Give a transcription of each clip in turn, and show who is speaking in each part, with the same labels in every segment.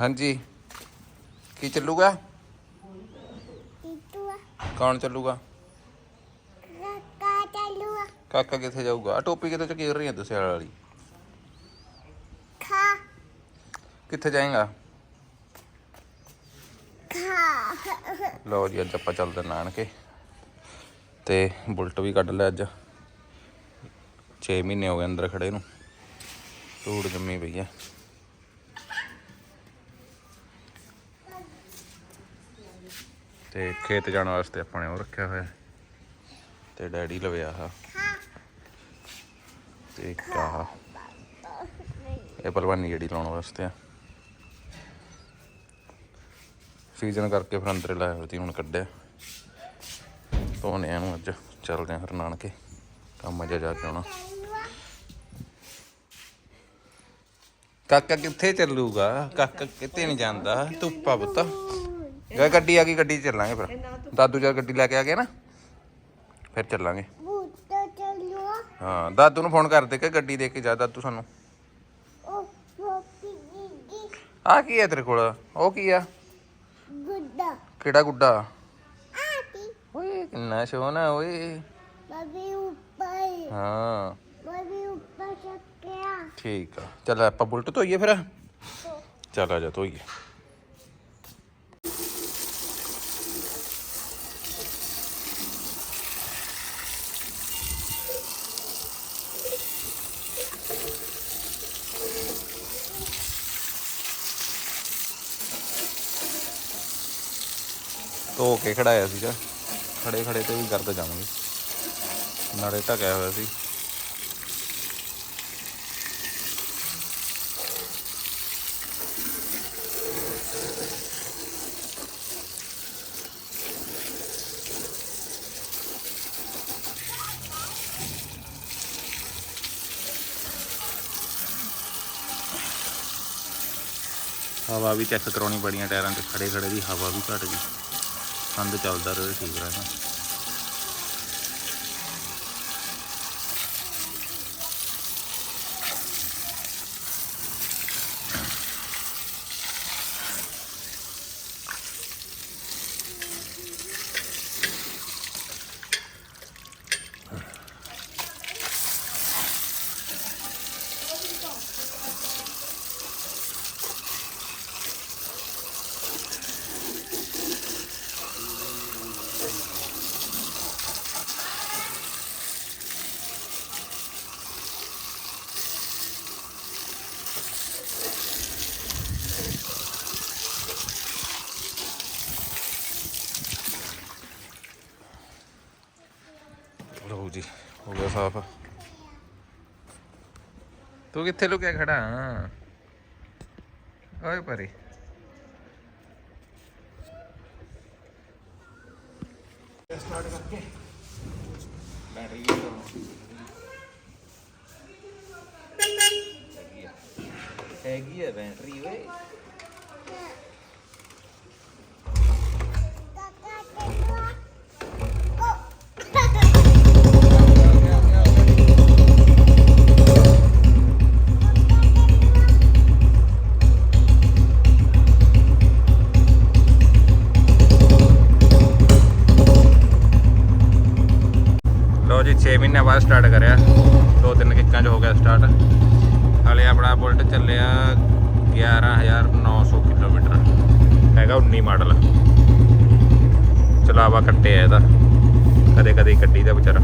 Speaker 1: ਹਾਂਜੀ। ਕੀ ਚੱਲੂਗਾ?
Speaker 2: ਟੀਟੂਆ
Speaker 1: ਕੌਣ ਚੱਲੂਗਾ?
Speaker 2: ਕਾਕਾ ਚੱਲੂਆ
Speaker 1: ਕਾਕਾ ਕਿੱਥੇ ਜਾਊਗਾ? ਆ ਟੋਪੀ ਕਿੱਥੇ ਚ ਘੇਰ ਰਹੀ ਹੈ ਤੁਸੀਂ ਵਾਲੀ?
Speaker 2: ਖਾ।
Speaker 1: ਕਿੱਥੇ ਜਾਏਗਾ?
Speaker 2: ਖਾ।
Speaker 1: ਲਓ ਜੀ ਅੱਜ ਆਪਾਂ ਚੱਲਦੇ ਨਾਨਕੇ। ਤੇ ਬੁਲਟ ਵੀ ਕੱਢ ਲਿਆ ਅੱਜ। 6 ਮਹੀਨੇ ਹੋ ਗਏ ਅੰਦਰ ਖੜੇ ਨੂੰ। ਧੂੜ ਜੰਮੀ ਪਈ ਹੈ ਤੇ ਖੇਤ ਜਾਣ ਵਾਸਤੇ ਆਪਾਂ ਨੇ ਉਹ ਰੱਖਿਆ ਹੋਇਆ। ਤੇ ਡੈਡੀ ਲਵੇ ਆਹ। ਤੇ ਇੱਕ ਇਹ ਪਲਵਾਨੀ ਜਿਹੜੀ ਲਾਉਣ ਵਾਸਤੇ ਆ। ਸੀਜ਼ਨ ਕਰਕੇ ਫਿਰ ਅੰਦਰੇ ਲਾਇਆ ਹੋਇਆ ਹੁਣ ਕੱਢਿਆ। ਧੋਨੇ ਇਹਨੂੰ ਅੱਜ। ਚੱਲਦੇ ਆ ਫਿਰ ਨਾਨਕੇ। ਕੰਮ ਜਿਹਾ ਜਾ ਕੇ ਆਉਣਾ। ਕਾਕਾ ਕਿੱਥੇ ਚੱਲੂਗਾ? ਕਾਕਾ ਕਿਤੇ ਨਹੀਂ ਜਾਂਦਾ। ਧੁੱਪਾ ਪੁੱਤ। ਗਾ ਗੱਡੀ ਆ ਗਈ ਗੱਡੀ 'ਚ ਚੱਲਾਂਗੇ ਫਿਰ। ਦਾਦੂ ਜਦ ਗੱਡੀ ਲੈ ਕੇ ਆ ਗਿਆ ਨਾ ਫਿਰ ਚੱਲਾਂਗੇ।
Speaker 2: ਬੂਟਾ
Speaker 1: ਹਾਂ ਦਾਦੂ ਨੂੰ ਫੋਨ ਕਰ ਦੇ ਕਿ ਗੱਡੀ ਦੇ ਕੇ ਜਾ ਦਾਦੂ ਸਾਨੂੰ।
Speaker 2: ਉਹ ਜੀ
Speaker 1: ਆ ਕੀ ਹੈ ਤੇਰੇ ਕੋਲ? ਉਹ ਕੀ ਆ?
Speaker 2: ਗੁੱਡਾ।
Speaker 1: ਕਿਹੜਾ ਗੁੱਡਾ?
Speaker 2: ਆਤੀ
Speaker 1: ਓਏ ਕਿੰਨਾ ਸੋਹਣਾ ਓਏ।
Speaker 2: ਬਬੀ ਉੱਪਰ
Speaker 1: ਹਾਂ।
Speaker 2: ਬਬੀ ਉੱਪਰ ਚੱਕਿਆ।
Speaker 1: ਠੀਕ ਆ। ਚੱਲ ਆਪਾਂ ਬੁਲਟ ਧੋਈਏ ਫਿਰ। ਚੱਲ ਆ ਜਾ ਧੋਈਏ। ਧੋ ਕੇ ਖੜਾਇਆ ਸੀਗਾ। ਖੜੇ ਖੜੇ ਤੇ ਵੀ ਕਰਦਾ ਜਾਵਾਂਗੇ ਨਾਲੇ ਢਕਿਆ ਹੋਇਆ ਸੀ। ਹਵਾ ਵੀ ਚੈੱਕ ਕਰਾਉਣੀ ਬੜੀਆਂ ਟਾਇਰਾਂ ਤੇ ਖੜੇ ਖੜੇ ਦੀ ਹਵਾ ਵੀ ਘਟ ਗਈ। ਸੰਦ ਚੱਲਦਾ ਰਹੇ ਠੀਕ ਰਹਿਣਾ ਲਓ ਜੀ, ਹੋ ਗਿਆ ਸਾਫ਼। ਤੂੰ ਕਿੱਥੇ ਲੁਕਿਆ ਖੜਾ? ਓਏ ਪਰੇ। ਸਟਾਰਟ ਕਰਕੇ ਬੈਟਰੀ ਹੈਗੀ ਹੈ ਬੈਟਰੀ, ਓਏ। ਸਟਾਰਟ ਆਪਣਾ ਬੁਲਟ ਚੱਲਿਆ 11900 ਕਿਲੋਮੀਟਰ। ਹੈਗਾ 19 ਮਾਡਲ। ਚਲਾਵਾ ਕੱਟਿਆ ਇਹਦਾ। ਕਦੇ ਕਦੇ ਕੱਢੀ ਦਾ ਵਿਚਾਰਾ।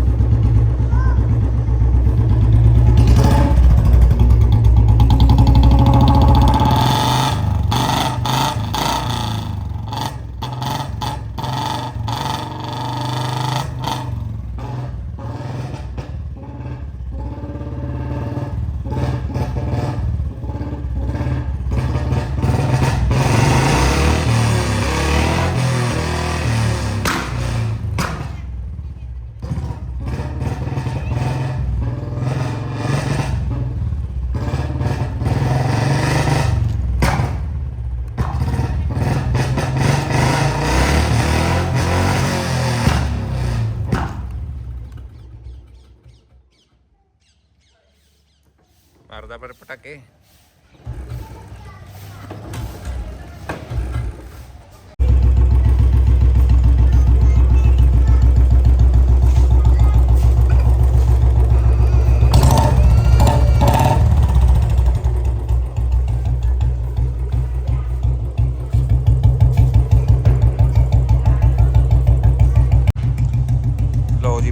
Speaker 1: सौदा पर पटाके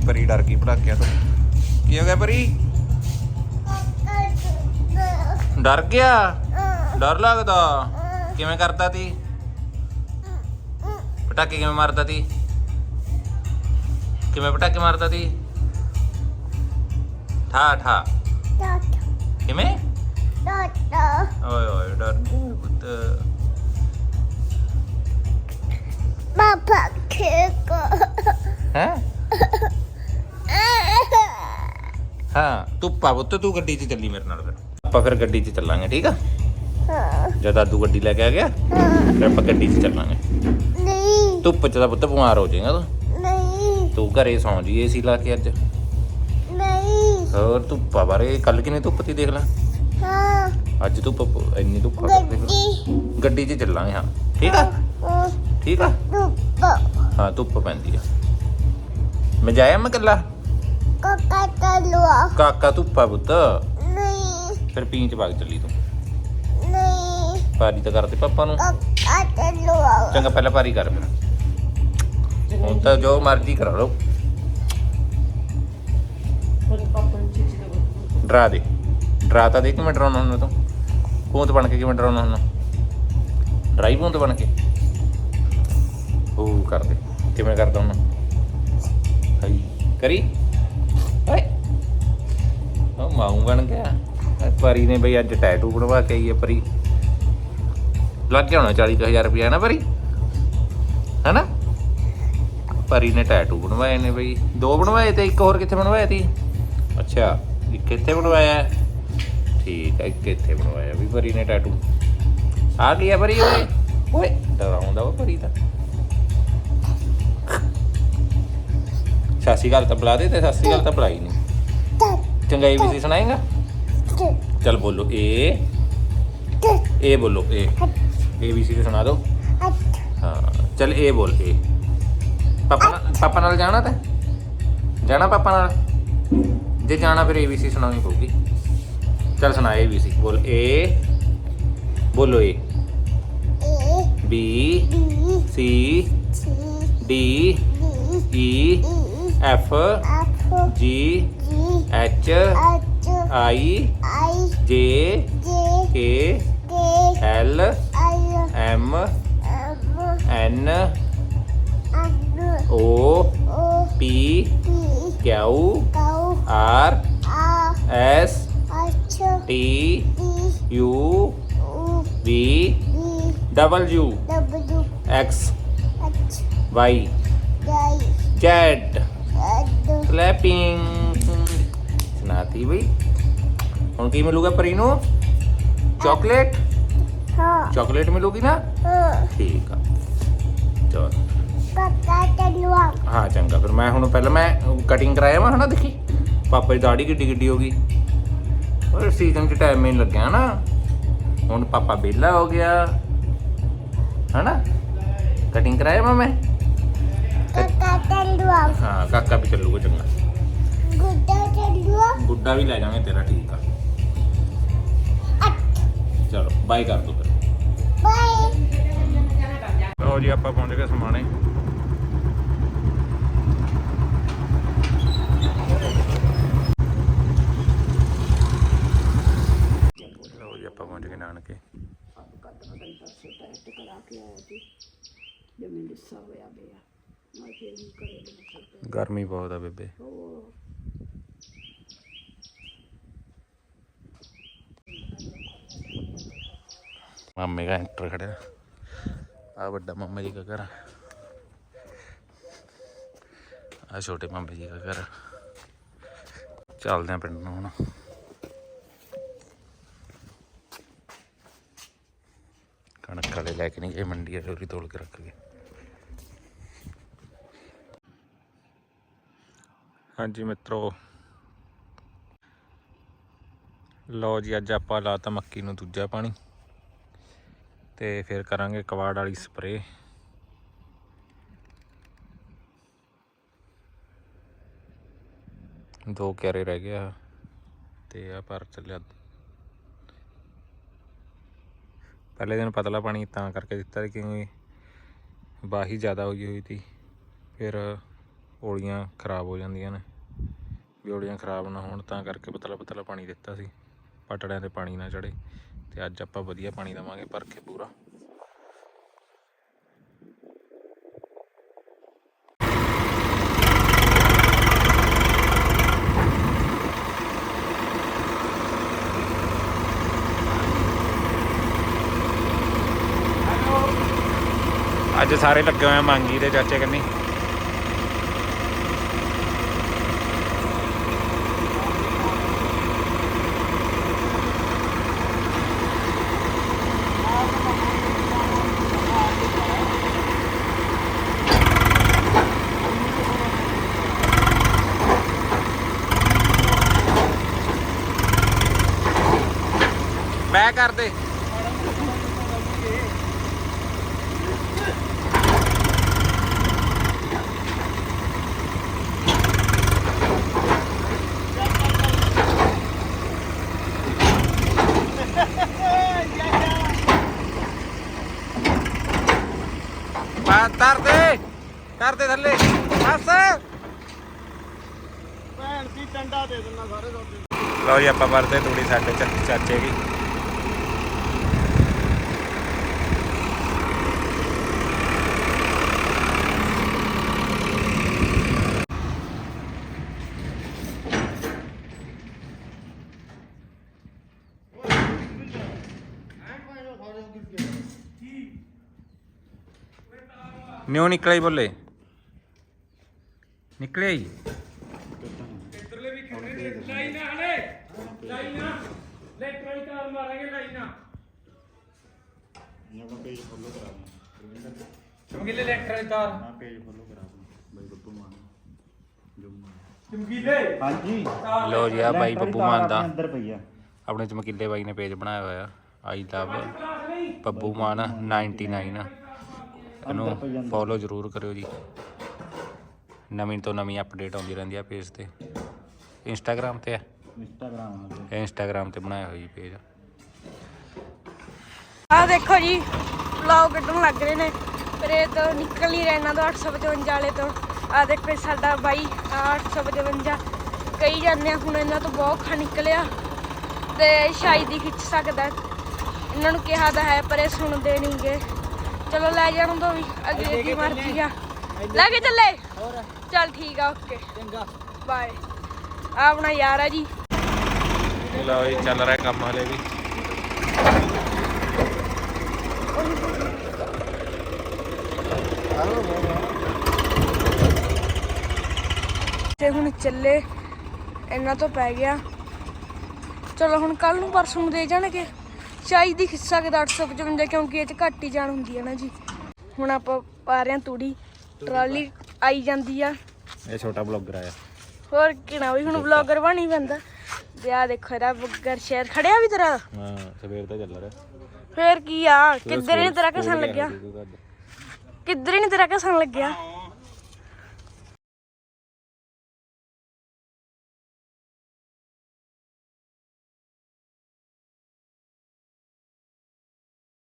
Speaker 1: परी डर की पटाकिया तो। की हो गया परी? ਡਰ ਗਿਆ? ਡਰ ਲੱਗਦਾ? ਕਿਵੇਂ ਕਰਦਾ ਤੀ? ਪਟਾਕੇ ਕਿਵੇਂ ਮਾਰਦਾ ਤੀ? ਕਿਵੇਂ ਪਟਾਕੇ ਮਾਰਦਾ ਤੀ? ਠਾ ਠਾ। ਕਿਵੇਂ? ਓਏ ਓਏ ਡਰ ਗਈ ਪੁੱਤ।
Speaker 2: Papa Kiko.
Speaker 1: ਹੈ? ਹਾਂ ਤੂੰ ਪਾ ਪੁੱਤ ਤੂੰ ਗੱਡੀ 'ਚ ਚੱਲੀ ਮੇਰੇ ਨਾਲ ਫਿਰ। ਆਪਾਂ ਫਿਰ ਗੱਡੀ 'ਚ ਚੱਲਾਂਗੇ ਠੀਕ ਆ? ਜਦ ਦਾਦੂ ਗੱਡੀ ਲੈ ਕੇ ਆ ਗਿਆ ਫਿਰ ਆਪਾਂ ਗੱਡੀ 'ਚ ਚੱਲਾਂਗੇ।
Speaker 2: ਨਹੀਂ।
Speaker 1: ਧੁੱਪ 'ਚ ਤਾਂ ਪੁੱਤ ਬਿਮਾਰ ਹੋ ਜਾਏਗਾ ਤੂੰ।
Speaker 2: ਨਹੀਂ।
Speaker 1: ਤੂੰ ਘਰੇ ਸੌਂ ਜੀ ਏਸੀ ਲਾ ਕੇ ਅੱਜ।
Speaker 2: ਨਹੀਂ।
Speaker 1: ਹੋਰ ਧੁੱਪਾ ਬਾਰੇ ਕੱਲ ਕਿਨੇ ਧੁੱਪ ਤੀ ਦੇਖ ਲੈ।
Speaker 2: ਹਾਂ।
Speaker 1: ਅੱਜ ਧੁੱਪ ਪ- ਇੰਨੀ ਧੁੱਪ ਆ ਦੇਖ ਲੈ।
Speaker 2: ਗੱਡੀ।
Speaker 1: ਗੱਡੀ 'ਚ ਚੱਲਾਂਗੇ ਹਾਂ। ਠੀਕ ਆ?
Speaker 2: ਉਹ
Speaker 1: ਠੀਕ ਆ?
Speaker 2: ਧੁੱਪ।
Speaker 1: ਹਾਂ ਧੁੱਪ ਪੈਂਦੀ ਆ। ਮੈਂ ਜਾਇਆ ਮੈਂ ਕੱਲਾ
Speaker 2: ਕਾਕਾ ਤਲਵਾ
Speaker 1: ਕਾਕਾ ਧੁੱਪਾ ਪੁੱਤ। ਫਿਰ ਪੀਂ ਚ ਵਗ ਚੱਲੀ ਤੂੰ।
Speaker 2: ਨਹੀਂ।
Speaker 1: ਪਾਰੀ ਤਾਂ ਕਰਦੇ ਪਾਪਾ ਨੂੰ।
Speaker 2: ਕਾਕਾ ਤਲਵਾ
Speaker 1: ਚੰਗਾ ਪਹਿਲਾਂ ਪਾਰੀ ਕਰ ਫਿਰ। ਹੁਣ ਤਾਂ ਜੋ ਮਰਜ਼ੀ ਕਰਾ ਲਓ। ਡਰਾ ਦੇ। ਡਰਾ ਤਾਂ ਦੇ ਕਿਵੇਂ ਡਰਾਉਣਾ ਹੁੰਦਾ ਤੂੰ? ਭੂਤ ਬਣ ਕੇ ਕਿਵੇਂ ਡਰਾਉਣਾ ਹੁੰਦਾ ਡਰਾਈ ਭੂਤ ਬਣ ਕੇ? ਉਹ ਕਰ ਦੇ। ਕਿਵੇਂ ਕਰਦਾ ਹੁੰਦਾ ਹਾਈ। ਕਰੀ? ਓਏ। ਉਹ ਮਾਊ ਬਣ ਗਿਆ। ਪਰੀ ਨੇ ਬਈ ਅੱਜ ਟੈਟੂ ਬਣਵਾ ਕੇ ਆਈ ਹੈ ਪਰੀ। ਲੱਗ ਗਿਆ ਹੋਣਾ 40000 ਰੁਪਇਆ ਨਾ ਪਰੀ? ਹੈਨਾ? ਪਰੀ ਨੇ ਟੈਟੂ ਬਣਵਾਏ ਨੇ ਬਈ। ਦੋ ਬਣਵਾਏ ਤੇ ਇੱਕ ਹੋਰ ਕਿੱਥੇ ਬਣਵਾਇਆ ਤੀ? ਅੱਛਾ, ਇੱਕ ਇੱਥੇ ਬਣਵਾਇਆ। ਠੀਕ ਹੈ ਇੱਕ ਇੱਥੇ ਬਣਵਾਇਆ ਵੀ ਪਰੀ ਨੇ ਟੈਟੂ ਆ ਗਿਆ ਪਰੀ ਓਏ। ਓਏ ਡਰਾਉਂਦਾ ਵਾ ਪਰੀ ਤਾਂ ਸਾਸੀ ਗੱਲ ਤਾਂ ਬੁਲਾ ਦੇ ਤੇ ਸਾਸੀ ਗੱਲ ਤਾਂ ਬੁਲਾਈ ਨਹੀਂ ਚੰਗਾ ਇਹ ਵੀ ਸੁਣਾਏਗਾ? ਚਲ ਬੋਲੋ ਏ ਏ ਬੋਲੋ ਏ ਏ ਬੀ ਸੀ ਤੇ ਸੁਣਾ ਦਿਓ। ਹਾਂ ਚਲ ਏ ਬੋਲ ਏ ਪਾਪਾ ਪਾਪਾ ਨਾਲ ਜਾਣਾ ਤਾਂ। ਜਾਣਾ ਪਾਪਾ ਨਾਲ? ਜੇ ਜਾਣਾ ਫਿਰ ਏ ਬੀ ਸੀ ਸੁਣਾਉਣੀ ਪਊਗੀ। ਚਲ ਸੁਣਾ ਏ ਬੀ ਸੀ ਬੋਲ ਏ ਬੋਲੋ A B C D
Speaker 2: D
Speaker 1: I
Speaker 2: I
Speaker 1: J
Speaker 2: J
Speaker 1: K
Speaker 2: K
Speaker 1: L
Speaker 2: L
Speaker 1: M
Speaker 2: M
Speaker 1: N
Speaker 2: N
Speaker 1: O
Speaker 2: O
Speaker 1: P
Speaker 2: P
Speaker 1: Q
Speaker 2: Q
Speaker 1: R
Speaker 2: R
Speaker 1: S
Speaker 2: H
Speaker 1: T
Speaker 2: T
Speaker 1: U V
Speaker 2: W
Speaker 1: X
Speaker 2: H
Speaker 1: Y ਹੁਣ ਕੀ ਮਿਲੂਗਾ ਪਰੀ ਨੂੰ chocolate?
Speaker 2: ਹਾਂ।
Speaker 1: Chocolate ਮਿਲੂਗੀ ਨਾ?
Speaker 2: ਹਾਂ।
Speaker 1: ਠੀਕ ਆ। ਚਲ।
Speaker 2: ਕਾਕਾ ਤਲਵਾ
Speaker 1: ਹਾਂ ਚੰਗਾ। ਫਿਰ ਮੈਂ ਹੁਣ ਪਹਿਲਾਂ ਮੈਂ ਕਟਿੰਗ ਕਰਾਇਆ ਵਾ ਹਨਾ ਦੇਖੀ? ਪਾਪਾ ਦੀ ਦਾੜੀ ਕਿੱਡੀ ਕਿੱਡੀ ਹੋ ਗਈ। ਔਰ ਸੀਜ਼ਨ 'ਚ ਟਾਈਮ ਨਹੀਂ ਲੱਗਿਆ ਨਾ। ਹੁਣ ਪਾਪਾ ਵਿਹਲਾ ਹੋ ਗਿਆ। ਹਨਾ? ਕਟਿੰਗ ਕਰਾਇਆ ਵਾ ਮੈਂ?
Speaker 2: ਕਾਕਾ ਤਲਵਾ
Speaker 1: ਹਾਂ ਕਾਕਾ ਵੀ ਚੱਲੂਗਾ ਚੰਗਾ।
Speaker 2: ਗੁੱਡਾ ਤਲਵਾ
Speaker 1: ਗੁੱਡਾ ਵੀ ਲੈ ਜਾਵਾਂਗੇ ਤੇਰਾ ਠੀਕ ਆ। ਚਲੋ ਬਾਈ ਕਰ ਦੋ ਫਿਰ।
Speaker 2: ਬਾਏ
Speaker 1: ਲਓ ਜੀ ਆਪਾਂ ਪਹੁੰਚ ਗਏ ਸਮਾਣੇ। ਲਓ ਜੀ ਆਪਾਂ ਪਹੁੰਚ ਗਏ ਨਾਨਕੇ। ਗਰਮੀ ਬਹੁਤ ਆ ਬੇਬੇ। ਮਾਮੇ ਦਾ ਐਂਟਰ ਖੜਿਆ। ਆ ਵੱਡਾ ਮਾਮਾ ਜੀ ਦਾ ਘਰ ਆ। ਆਹ ਛੋਟੇ ਮਾਮੇ ਜੀ ਦਾ ਘਰ ਆ। ਚੱਲਦੇ ਆ ਪਿੰਡ ਨੂੰ ਹੁਣ। ਕਣਕ ਵਾਲੇ ਲੈ ਕੇ ਨਹੀਂ ਗਏ, ਮੰਡੀ ਵਾਲੇ ਉਰੀ ਤੋਲ ਕੇ ਰੱਖ ਗਏ। ਹਾਂਜੀ ਮਿੱਤਰੋ। ਲਓ ਜੀ, ਅੱਜ ਆਪਾਂ ਲਾਤਾ ਮੱਕੀ ਨੂੰ ਦੂਜਾ ਪਾਣੀ। ਤੇ ਫਿਰ ਕਰਾਂਗੇ ਕਵਾੜ ਵਾਲੀ ਸਪਰੇ ਦੋ ਕਿਆਰੇ ਰਹਿ ਗਿਆ ਤੇ ਆ ਪਰ ਚੱਲਿਆ। ਪਹਿਲੇ ਦਿਨ ਪਤਲਾ ਪਾਣੀ ਤਾਂ ਕਰਕੇ ਦਿੱਤਾ ਸੀ ਕਿਉਂਕਿ ਬਾਹੀ ਜ਼ਿਆਦਾ ਹੋਈ ਹੋਈ ਸੀ। ਫਿਰ ਓਲੀਆਂ ਖਰਾਬ ਹੋ ਜਾਂਦੀਆਂ ਨੇ। ਵੀ ਓਲੀਆਂ ਖਰਾਬ ਨਾ ਹੋਣ ਤਾਂ ਕਰਕੇ ਪਤਲਾ ਪਤਲਾ ਪਾਣੀ ਦਿੱਤਾ ਸੀ। ਪਟੜਿਆਂ ਤੇ ਪਾਣੀ ਨਾ ਚੜੇ ਤੇ ਅੱਜ ਆਪਾਂ ਵਧੀਆ ਪਾਣੀ ਦਵਾਂਗੇ ਭਰ ਕੇ ਪੂਰਾ। ਅੱਜ ਸਾਰੇ ਲੱਗੇ ਹੋਏ ਆ ਮੰਗੀ ਦੇ ਚਾਚੇ ਕੰਨੀ। ਮੈਂ ਕਰ ਦੇ ਬਾ ਤਰ ਦੇ ਕਰ ਦੇ ਥੱਲੇ। ਬਸ
Speaker 3: ਭੈਣ ਦੀ ਟੰਡਾ ਦੇ ਦਿੰਦਾ ਸਾਰੇ ਤੁਹਾਡੇ
Speaker 1: ਲਓ ਜੀ ਆਪਾਂ ਵਰਦੇ ਤੂੜੀ ਸਾਡੇ ਚਾਚੇ ਦੀ। ਨਿਉ ਨਿਕਲਿਆ ਹੀ ਬੋਲੇ। ਨਿਕਲਿਆ ਹੀ
Speaker 3: ਆਪਣਾ ਪੇਜ ਫੋਲੋ ਕਰਾ ਦੇਣਾ
Speaker 4: ਚਮਕੀਲੇ ਲੈਟਰ ਤਾਰ।
Speaker 3: ਹਾਂ ਪੇਜ ਫੋਲੋ ਕਰਾ ਦੇਣਾ ਬਾਈ ਬੱਬੂ ਮਾਨ
Speaker 4: ਚਮਕੀਲੇ।
Speaker 3: ਹਾਂਜੀ।
Speaker 1: ਲਓ ਜੀ ਆ ਬਾਈ ਬੱਬੂ ਮਾਨ ਦਾ।
Speaker 3: ਅੰਦਰ ਪਈ ਆ।
Speaker 1: ਆਪਣੇ ਚਮਕੀਲੇ ਬਾਈ ਨੇ ਪੇਜ ਬਣਾਇਆ ਹੋਇਆ। ਆਈ ਲਵ ਬੱਬੂ ਮਾਨ 99 ਇਹਨੂੰ ਫੋਲੋ ਜ਼ਰੂਰ ਕਰਿਓ ਜੀ। ਨਵੀਂ ਤੋਂ ਨਵੀਂ ਅਪਡੇਟ ਆਉਂਦੀ ਰਹਿੰਦੀ ਆ ਪੇਜ ਤੇ। ਇੰਸਟਾਗ੍ਰam ਤੇ ਹੈ
Speaker 3: ਇੰਸਟਾਗ੍ਰਾਮ ਤੇ
Speaker 1: ਇੰਸਟਾਗ੍ਰam ਤੇ ਬਣਾਇਆ ਹੋਇਆ ਜੀ ਪੇਜ
Speaker 5: ਆ ਦੇਖੋ ਜੀ ਵਲੌਗ ਕੱਢਣ ਲੱਗ ਰਹੇ ਨੇ। ਪਰ ਇਹ ਤੋਂ ਨਿਕਲ ਨਹੀਂ ਰਿਹਾ ਇਹਨਾਂ ਤੋਂ 855 ਵਾਲੇ ਤੋਂ। ਆ ਦੇਖੋ ਸਾਡਾ ਬਾਈ ਆ 855 ਕਈ ਜਾਂਦੇ ਆ ਹੁਣ ਇਹਨਾਂ ਤੋਂ ਬਹੁਤ ਖਾ ਨਿਕਲਿਆ। ਤੇ ਸ਼ਾਇਦ ਹੀ ਖਿੱਚ ਸਕਦਾ। ਇਹਨਾਂ ਨੂੰ ਕਿਹਾ ਤਾਂ ਹੈ ਪਰ ਇਹ ਸੁਣਦੇ ਨਹੀਂਗੇ ਚਲੋ ਲੈ ਜਾਣ ਦੋ ਵੀ ਅਗਲੀ ਦੀ ਮਰਜ਼ੀ ਆ। ਲੈ ਕੇ ਚੱਲੇ। ਚੱਲ ਠੀਕ ਆ ਓਕੇ। ਚੰਗਾ। ਬਾਏ। ਆ ਆਪਣਾ ਯਾਰ ਆ ਜੀ।
Speaker 1: ਲਓ ਜੀ ਚੱਲ ਰਿਹਾ ਕੰਮ ਹਲੇ ਵੀ।
Speaker 5: ਤੇ ਹੁਣ ਚੱਲੇ ਇਹਨਾਂ ਤੋਂ ਪੈ ਗਿਆ। ਚਲੋ ਹੁਣ ਕੱਲ ਨੂੰ ਪਰਸੋਂ ਨੂੰ ਦੇ ਜਾਣਗੇ। ਸ਼ਾਇਦ ਹੀ ਖਿੱਸਾ ਕਿ 855 ਕਿਉਂਕਿ ਇਹ ਚ ਘੱਟ ਹੀ ਜਾਣ ਹੁੰਦੀ ਹੈ ਨਾ ਜੀ। ਹੁਣ ਆਪਾਂ ਪਾ ਰਹੇ ਹਾਂ ਤੂੜੀ ਟਰਾਲੀ ਆਈ ਜਾਂਦੀ ਆ।
Speaker 1: ਇਹ ਛੋਟਾ ਬਲੌਗਰ ਆਇਆ।
Speaker 5: ਹੋਰ ਕਿਣਾ ਵੀ ਹੁਣ ਵਲੌਗਰ ਬਣੀ ਬੰਦਾ ਤੇ ਆ ਦੇਖੋ ਇਹਦਾ ਬੁੱਗਰ ਸ਼ੇਰ ਖੜਿਆ ਵੀ ਤੇਰਾ।
Speaker 1: ਹਾਂ ਸਵੇਰ ਦਾ ਚੱਲ ਰਿਹਾ।
Speaker 5: ਫੇਰ ਕੀ ਆ? ਕਿੱਧਰ ਨਹੀਂ ਤੇਰਾ ਘਸਣ ਲੱਗਿਆ? ਕਿੱਧਰ ਨਹੀਂ ਤੇਰਾ ਘਸਣ ਲੱਗਿਆ?